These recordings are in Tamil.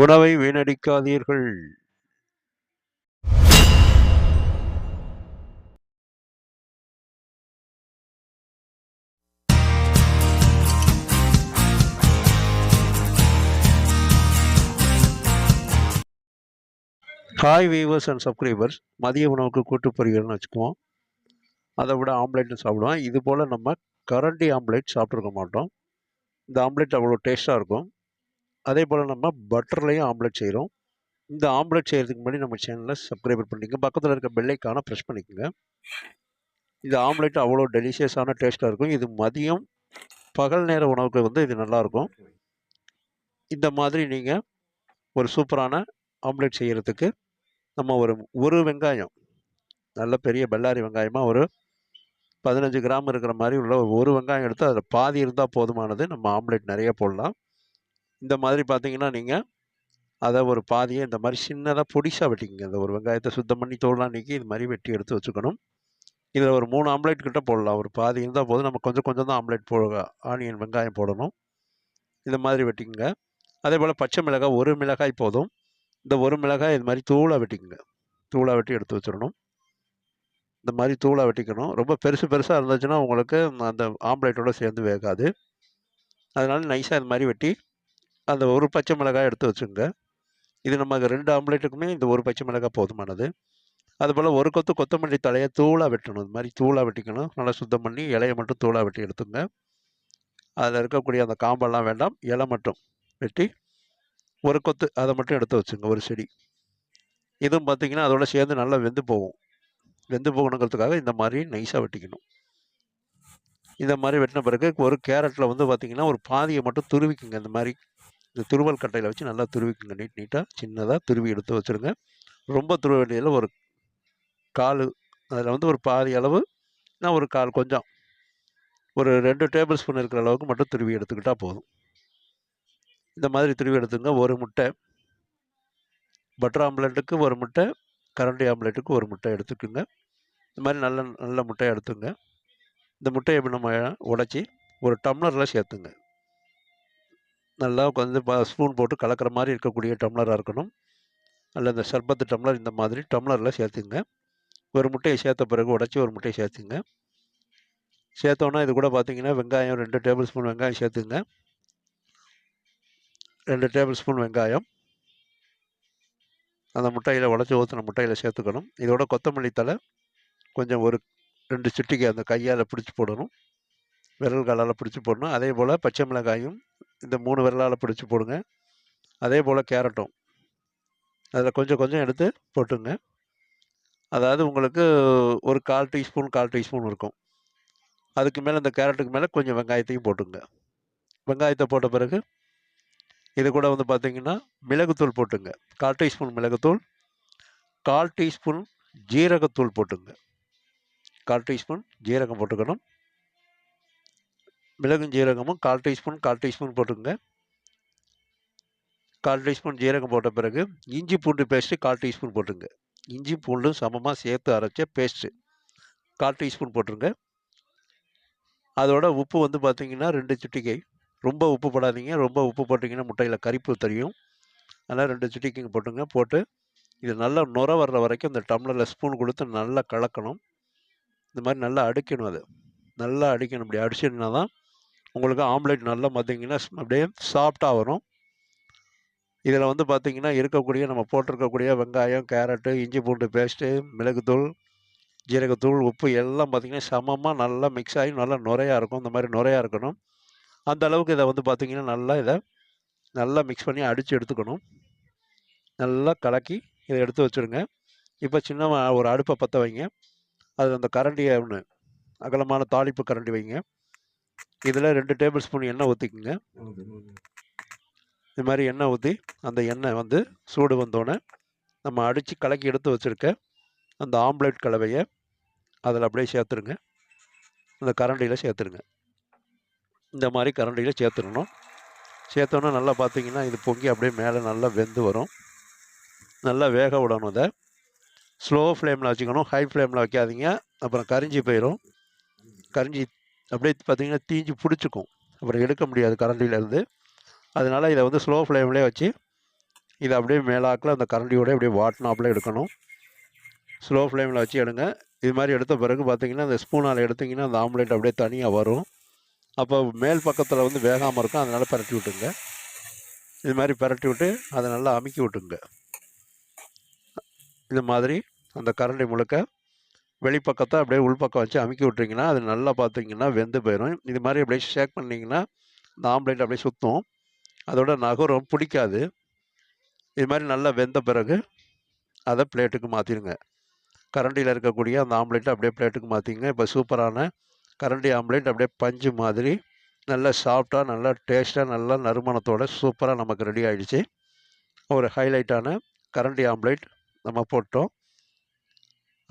உணவை வீணடிக்காதீர்கள். ஹாய் வீவர்ஸ் அண்ட் சப்ஸ்கிரைபர்ஸ் மதிய உணவுக்கு கூட்டு பொரியல்னு வச்சுக்குவோம். அதை விட ஆம்லேட்னு சாப்பிடுவோம். இது போல் நம்ம கரண்டி ஆம்லேட் சாப்பிட்ருக்க மாட்டோம். இந்த ஆம்லேட் அவ்வளோ டேஸ்ட்டாக இருக்கும். அதே போல் நம்ம பட்டர்லேயும் ஆம்லெட் செய்கிறோம் இந்த ஆம்லெட் செய்கிறதுக்கு முன்னாடி நம்ம சேனலை சப்ஸ்கிரைபர் பண்ணிக்கோங்க. பக்கத்தில் இருக்க பெல்லைக்கான ப்ரெஸ் பண்ணிக்கோங்க. இந்த ஆம்லெட் அவ்வளோ டெலிஷியஸான டேஸ்ட்டாக இருக்கும். இது மதியம் பகல் நேர உணவுக்கு வந்து இது நல்லாயிருக்கும் இந்த மாதிரி நீங்கள் ஒரு சூப்பரான ஆம்லேட் செய்கிறதுக்கு நம்ம ஒரு ஒரு வெங்காயம் நல்ல பெரிய பெல்லாரி வெங்காயமாக ஒரு பதினஞ்சு கிராம் இருக்கிற மாதிரி உள்ள ஒரு வெங்காயம் எடுத்து அதில் பாதி இருந்தால் போதுமானது நம்ம ஆம்லேட் நிறைய போடலாம். இந்த மாதிரி பார்த்தீங்கன்னா நீங்கள் அதை ஒரு பாதியை இந்த மாதிரி சின்னதாக பொடிசாக வெட்டிக்கங்க. இந்த ஒரு வெங்காயத்தை சுத்தம் பண்ணி தோல்லாம் நீக்கி இது மாதிரி வெட்டி எடுத்து வச்சுக்கணும். இதில் ஒரு மூணு ஆம்லேட் கிட்ட போடலாம். ஒரு பாதி இருந்தால் போதும். நம்ம கொஞ்சம் கொஞ்சம் தான் ஆம்லேட் போட ஆனியன் வெங்காயம் போடணும். இந்த மாதிரி வெட்டிக்கங்க. அதே போல் பச்சை மிளகாய் ஒரு மிளகாய் போதும். இந்த ஒரு மிளகாய் இது மாதிரி தூளாக வெட்டிக்கங்க. தூளாக வெட்டி எடுத்து வச்சிடணும். இந்த மாதிரி தூளாக வெட்டிக்கணும். ரொம்ப பெருசு பெருசாக இருந்துச்சுன்னா உங்களுக்கு அந்த ஆம்லேட்டோடு சேர்ந்து வேகாது. அதனால் நைஸாக இது மாதிரி வெட்டி அந்த ஒரு பச்சை மிளகாய் எடுத்து வச்சுங்க இது நமக்கு ரெண்டு ஆம்லேட்டுக்குமே இந்த ஒரு பச்சை மிளகாய் போதுமானது. அதுபோல் ஒரு கொத்து கொத்தமல்லி தலையை தூளாக வெட்டணும். இது மாதிரி தூளாக வெட்டிக்கணும். நல்லா சுத்தம் பண்ணி இலையை மட்டும் தூளாக வெட்டி எடுத்துங்க. அதில் இருக்கக்கூடிய அந்த காம்பெல்லாம் வேண்டாம். இலை மட்டும் வெட்டி ஒரு கொத்து அதை மட்டும் எடுத்து வச்சுங்க ஒரு செடி. இதுவும் பார்த்தீங்கன்னா அதோட சேர்ந்து நல்லா வெந்து போகும். வெந்து போகணுங்கிறதுக்காக இந்த மாதிரி நைஸாக வெட்டிக்கணும். இந்த மாதிரி வெட்டின பிறகு ஒரு கேரட்டில் வந்து பார்த்திங்கன்னா ஒரு பாதியை மட்டும் துருவிக்குங்க இந்த மாதிரி. இந்த துருவல் கட்டையில் வச்சு நல்லா துருவிக்குங்க. நீட் நீட்டாக சின்னதாக துருவி எடுத்து வச்சுருங்க. ரொம்ப துருவ வேண்டியதில் ஒரு கால் அதில் வந்து ஒரு பாதி அளவு நான் ஒரு கால் கொஞ்சம். ஒரு ரெண்டு டேபிள் ஸ்பூன் இருக்கிற அளவுக்கு மட்டும் துருவி எடுத்துக்கிட்டால் போதும். இந்த மாதிரி துருவி எடுத்துங்க. ஒரு முட்டை. பட்டர் ஆம்லெட்டுக்கு ஒரு முட்டை. கரண்டி ஆம்லெட்டுக்கு ஒரு முட்டை எடுத்துக்கோங்க. இந்த மாதிரி நல்ல நல்ல முட்டையை எடுத்துங்க. இந்த முட்டையை நம்ம உடச்சி ஒரு டம்ளரில் சேர்த்துங்க. நல்லா உட்காந்து ஸ்பூன் போட்டு கலக்கிற மாதிரி இருக்கக்கூடிய டம்ளராக இருக்கணும். அல்ல இந்த சர்பத்து டம்ளர் இந்த மாதிரி டம்ளரில் சேர்த்துங்க ஒரு முட்டையை சேர்த்த பிறகு உடச்சி ஒரு முட்டையை சேர்த்துங்க சேர்த்தோன்னா இது கூட பார்த்தீங்கன்னா வெங்காயம் ரெண்டு டேபிள் ஸ்பூன் வெங்காயம் சேர்த்துங்க ரெண்டு டேபிள் ஸ்பூன் வெங்காயம். அந்த முட்டையில் உடச்சி ஊற்றின முட்டையில் சேர்த்துக்கணும். இதோட கொத்தமல்லி தலை கொஞ்சம் ஒரு ரெண்டு சிட்டிக்கு அந்த கையால் பிடிச்சி போடணும். விரல் காலால் பிடிச்சி போடணும். அதே போல் பச்சை மிளகாயும் இந்த மூணு விரலால் பிடிச்சி போடுங்க. அதே போல் கேரட்டும். அதில் கொஞ்சம் கொஞ்சம் எடுத்து போட்டுங்க. அதாவது உங்களுக்கு ஒரு கால் டீஸ்பூன் கால் டீஸ்பூன் இருக்கும். அதுக்கு மேலே இந்த கேரட்டுக்கு மேலே கொஞ்சம் வெங்காயத்தையும் போட்டுங்க. வெங்காயத்தை போட்ட பிறகு இது கூட வந்து பார்த்திங்கன்னா மிளகுத்தூள் போட்டுங்க. கால் டீஸ்பூன் மிளகுத்தூள் கால் டீஸ்பூன் ஜீரகத்தூள் போட்டுங்க. கால் டீஸ்பூன் ஜீரகம் போட்டுக்கணும். மிளகும் ஜீரகமும் கால் டீஸ்பூன் கால் டீஸ்பூன் போட்டுக்கோங்க. கால் டீஸ்பூன் ஜீரகம் போட்ட பிறகு இஞ்சி பூண்டு பேஸ்ட்டு கால் டீஸ்பூன் போட்டுங்க இஞ்சி பூண்டும் சமமாக சேர்த்து அரைச்ச பேஸ்ட்டு கால் டீஸ்பூன் போட்டுருங்க. அதோட உப்பு வந்து பார்த்திங்கன்னா ரெண்டு சுட்டிக்கை ரொம்ப உப்பு போடாதீங்க. ரொம்ப உப்பு போட்டிங்கன்னா முட்டையில் கரிப்பு தெரியும். அதனால் ரெண்டு சுட்டிக்கைங்க போட்டுங்க. போட்டு இது நல்லா நுர வர்ற வரைக்கும் இந்த டம்ளரில் ஸ்பூன் கொடுத்து நல்லா கலக்கணும். இந்த மாதிரி நல்லா அடிக்கணும் அது. நல்லா அடிக்கணும். இப்படி அடிச்சிங்கன்னா தான் உங்களுக்கு ஆம்லேட் நல்லா பார்த்தீங்கன்னா அப்படியே சாஃப்டாக வரும். இதில் வந்து பார்த்திங்கன்னா இருக்கக்கூடிய நம்ம போட்டிருக்கக்கூடிய வெங்காயம் கேரட்டு இஞ்சி பூண்டு பேஸ்ட்டு மிளகுத்தூள் ஜீரகத்தூள் உப்பு எல்லாம் பார்த்திங்கன்னா சமமாக நல்லா மிக்ஸ் ஆகி நல்லா நுரையாக இருக்கும். இந்த மாதிரி நுரையாக இருக்கணும். அந்த அளவுக்கு இதை வந்து பார்த்திங்கன்னா நல்லா இதை நல்லா மிக்ஸ் பண்ணி அடித்து எடுத்துக்கணும். நல்லா கலக்கி இதை எடுத்து வச்சுருங்க. இப்போ சின்ன ஒரு அடுப்பை பற்ற வைங்க. அது அந்த கரண்டியை ஒன்று அகலமான தாளிப்பு கரண்டி வைங்க. இதில் ரெண்டு டேபிள் ஸ்பூன் எண்ணெய் ஊற்றிக்குங்க இது மாதிரி எண்ணெய் ஊற்றி அந்த எண்ணெய் வந்து சூடு வந்தோடனே நம்ம அடித்து கலக்கி எடுத்து வச்சுருக்க அந்த ஆம்லேட் கலவையை அதில் அப்படியே சேர்த்துருங்க. அந்த கரண்டியில் சேர்த்துருங்க. இந்த மாதிரி கரண்டியில் சேர்த்துடணும். சேர்த்தோன்னே நல்லா பார்த்தீங்கன்னா இது பொங்கி அப்படியே மேலே நல்லா வெந்து வரும். நல்லா வேக விடணும் அதை ஸ்லோ ஃப்ளேமில் வச்சுக்கணும். ஹை ஃப்ளேமில் வைக்காதீங்க. அப்புறம் கரிஞ்சி போயிடும் கரிஞ்சி அப்படியே பார்த்தீங்கன்னா தீஞ்சு பிடிச்சிக்கும். அப்புறம் எடுக்க முடியாது கரண்டியிலேருந்து. அதனால் இதை வந்து ஸ்லோ ஃப்ளேம்லேயே வச்சு இதை அப்படியே மேலாக்கில் அந்த கரண்டியோட அப்படியே வாட்டினாப்பில் எடுக்கணும். ஸ்லோ ஃப்ளேமில் வச்சு எடுங்க. இது மாதிரி எடுத்த பிறகு பார்த்திங்கன்னா அந்த ஸ்பூனால் எடுத்திங்கன்னா அந்த ஆம்லேட் அப்படியே தனியாக வரும். அப்போ மேல் பக்கத்தில் வந்து வேகாமல் இருக்கும். அதனால் பரட்டி விட்டுங்க இது மாதிரி பரட்டி விட்டு அதை நல்லா அமுக்கி விட்டுங்க இது மாதிரி அந்த கரண்டி முழுக்க வெளிப்பக்கத்தை அப்படியே உள்பக்கம் வச்சு அமுக்கி விட்றீங்கன்னா அது நல்லா பார்த்தீங்கன்னா வெந்து போயிடும் இது மாதிரி அப்படியே ஷேக் பண்ணிங்கன்னா இந்த ஆம்லேட் அப்படியே சுற்றும் அதோட நகரம் பிடிக்காது. இது மாதிரி நல்லா வெந்த பிறகு அதை பிளேட்டுக்கு மாற்றிடுங்க கரண்டியில் இருக்கக்கூடிய அந்த ஆம்லேட்டை அப்படியே பிளேட்டுக்கு மாற்றிங்க இப்போ சூப்பரான கரண்டி ஆம்லேட் அப்படியே பஞ்சு மாதிரி நல்லா சாஃப்டாக நல்லா டேஸ்ட்டாக நல்லா நறுமணத்தோடு சூப்பராக நமக்கு ரெடி ஆகிடுச்சு ஒரு ஹைலைட்டான கரண்டி ஆம்லேட் நம்ம போட்டோம்.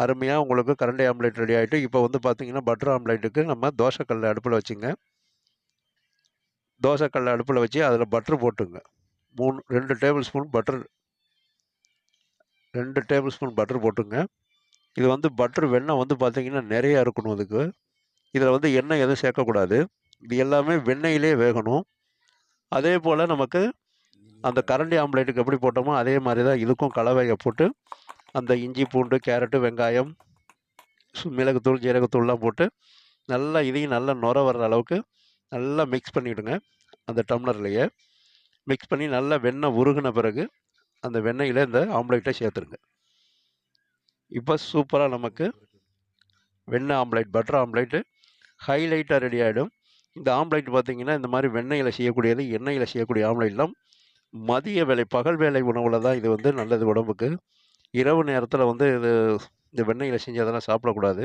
அருமையாக உங்களுக்கு கரண்டி ஆம்லேட் ரெடி ஆகிட்டு இப்போ வந்து பார்த்தீங்கன்னா பட்டர் ஆம்லேட்டுக்கு நம்ம தோசைக்கல் அடுப்பில் வச்சுங்க. தோசைக்கல் அடுப்பில் வச்சு அதில் பட்ரு போட்டுங்க. மூணு ரெண்டு டேபிள் ஸ்பூன் பட்டர் ரெண்டு டேபிள் ஸ்பூன் பட்டர் போட்டுங்க. இது வந்து பட்டர் வெண்ணெய் வந்து பார்த்தீங்கன்னா நிறையா இருக்கணும் அதுக்கு. இதில் வந்து எண்ணெய் எதுவும் சேர்க்கக்கூடாது. இது எல்லாமே வெண்ணெயிலே வேகணும். அதே போல் நமக்கு அந்த கரண்டி ஆம்லேட்டுக்கு எப்படி போட்டோமோ அதே மாதிரி தான் இதுக்கும் கலவையை போட்டு அந்த இஞ்சி பூண்டு கேரட்டு வெங்காயம் மிளகுத்தூள் ஜீரகத்தூள்லாம் போட்டு நல்லா இதையும் நல்லா நுர வர்ற அளவுக்கு நல்லா மிக்ஸ் பண்ணிவிடுங்க. அந்த டம்ளர்லேயே மிக்ஸ் பண்ணி நல்லா வெண்ணெய் உருகின பிறகு அந்த வெண்ணெயில் இந்த ஆம்லேட்டை சேர்த்துருங்க. இப்போ சூப்பராக நமக்கு வெண்ணெய் ஆம்லேட் பட்டர் ஆம்லேட்டு ஹைலைட்டாக ரெடி ஆகிடும் இந்த ஆம்லேட் பார்த்திங்கன்னா இந்த மாதிரி வெண்ணெயில் செய்யக்கூடியது எண்ணெயில் செய்யக்கூடிய ஆம்லேட்லாம் மதிய வேலை பகல் வேலை உணவில் தான் இது வந்து நல்லது உடம்புக்கு. இரவு நேரத்தில் வந்து இது இந்த வெண்ணெயில் செஞ்சதெல்லாம் சாப்பிடக்கூடாது.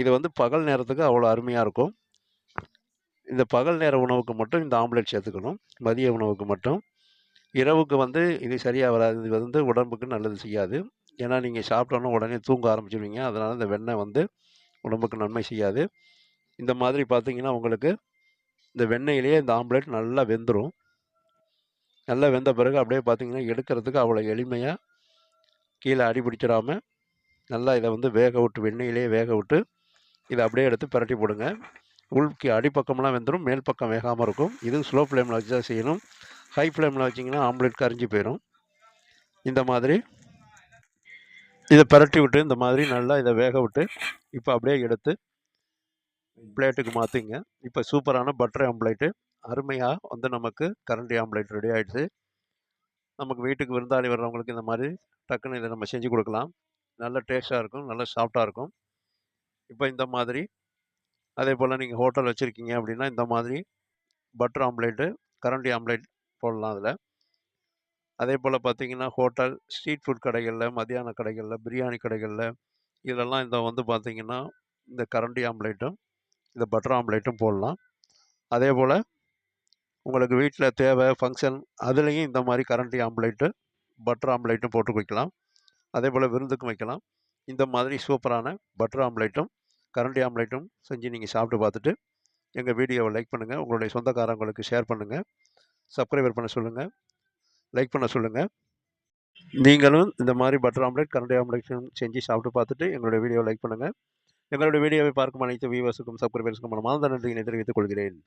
இது வந்து பகல் நேரத்துக்கு அவ்வளோ அருமையாக இருக்கும். இந்த பகல் நேர உணவுக்கு மட்டும் இந்த ஆம்லேட் சேர்த்துக்கணும். மதிய உணவுக்கு மட்டும். இரவுக்கு வந்து இது சரியாக வராது. இது வந்து உடம்புக்கு நல்லது செய்யாது. ஏன்னா நீங்கள் சாப்பிட்டோன்னா உடனே தூங்க ஆரம்பிச்சிடுவீங்க அதனால் இந்த வெண்ணெய் வந்து உடம்புக்கு நன்மை செய்யாது. இந்த மாதிரி பார்த்தீங்கன்னா உங்களுக்கு இந்த வெண்ணெயிலேயே இந்த ஆம்லேட் நல்லா வெந்துடும் நல்லா வெந்த பிறகு அப்படியே பார்த்தீங்கன்னா எடுக்கிறதுக்கு அவ்வளோ எளிமையாக கீழே அடி பிடிச்சிடாம நல்லா இதை வந்து வேக விட்டு வெண்ணெயிலே வேக விட்டு இதை அப்படியே எடுத்து பிரட்டி போடுங்க. உள்கி அடிப்பக்கம்லாம் வெந்துடும் மேல் பக்கம் வேகாமல் இருக்கும். இது ஸ்லோ ஃப்ளேமில் வச்சு தான் செய்யணும். ஹை ஃப்ளேமில் வச்சிங்கன்னா ஆம்லேட் கரைஞ்சி போயிடும் இந்த மாதிரி. இதை பிரட்டி விட்டு இந்த மாதிரி நல்லா இதை வேக விட்டு இப்போ அப்படியே எடுத்து பிளேட்டுக்கு மாற்றிங்க இப்போ சூப்பரான பட்டர் ஆம்லேட்டு அருமையாக வந்து நமக்கு கரண்டி ஆம்லேட் ரெடி ஆகிடுச்சு நமக்கு வீட்டுக்கு விருந்தாளி வர்றவங்களுக்கு இந்த மாதிரி டக்குன்னு இதை நம்ம செஞ்சு கொடுக்கலாம். நல்ல டேஸ்ட்டாக இருக்கும் நல்ல சாஃப்டாக இருக்கும். இப்போ இந்த மாதிரி அதே போல் நீங்கள் ஹோட்டல் வச்சுருக்கீங்க அப்படின்னா இந்த மாதிரி பட்டர் ஆம்லேட்டு கரண்டி ஆம்லேட் போடலாம் அதில். அதே போல் பார்த்தீங்கன்னா ஹோட்டல் ஸ்ட்ரீட் ஃபுட் கடைகளில் மதியான கடைகளில் பிரியாணி கடைகளில் இதெல்லாம் இந்த வந்து பார்த்திங்கன்னா இந்த கரண்டி ஆம்லேட்டும் இந்த பட்டர் ஆம்லேட்டும் போடலாம். அதே போல் உங்களுக்கு வீட்டில் தேவை ஃபங்க்ஷன் அதுலேயும் இந்த மாதிரி கரண்டி ஆம்லேட்டு பட்டர் ஆம்லேட்டும் போட்டு வைக்கலாம் அதே போல் விருந்துக்கும் வைக்கலாம். இந்த மாதிரி சூப்பரான பட்டர் ஆம்லேட்டும் கரண்டி ஆம்லேட்டும் செஞ்சு நீங்கள் சாப்பிட்டு பார்த்துட்டு எங்கள் வீடியோவை லைக் பண்ணுங்கள் உங்களுடைய சொந்தக்காரங்களுக்கு ஷேர் பண்ணுங்கள் சப்ஸ்கிரைபர் பண்ண சொல்லுங்கள் லைக் பண்ண சொல்லுங்கள் நீங்களும் இந்த மாதிரி பட்டர் ஆம்லேட் கரண்டி ஆம்லேட்டும் செஞ்சு சாப்பிட்டு பார்த்துட்டு எங்களுடைய வீடியோவை லைக் பண்ணுங்கள் எங்களுடைய வீடியோவை பார்க்கும் அனைத்து வியூவர்ஸுக்கும் சப்ஸ்கிரைபர்ஸுக்கும் மனமார்ந்த நன்றியினை தெரிவித்துக் கொள்கிறேன்.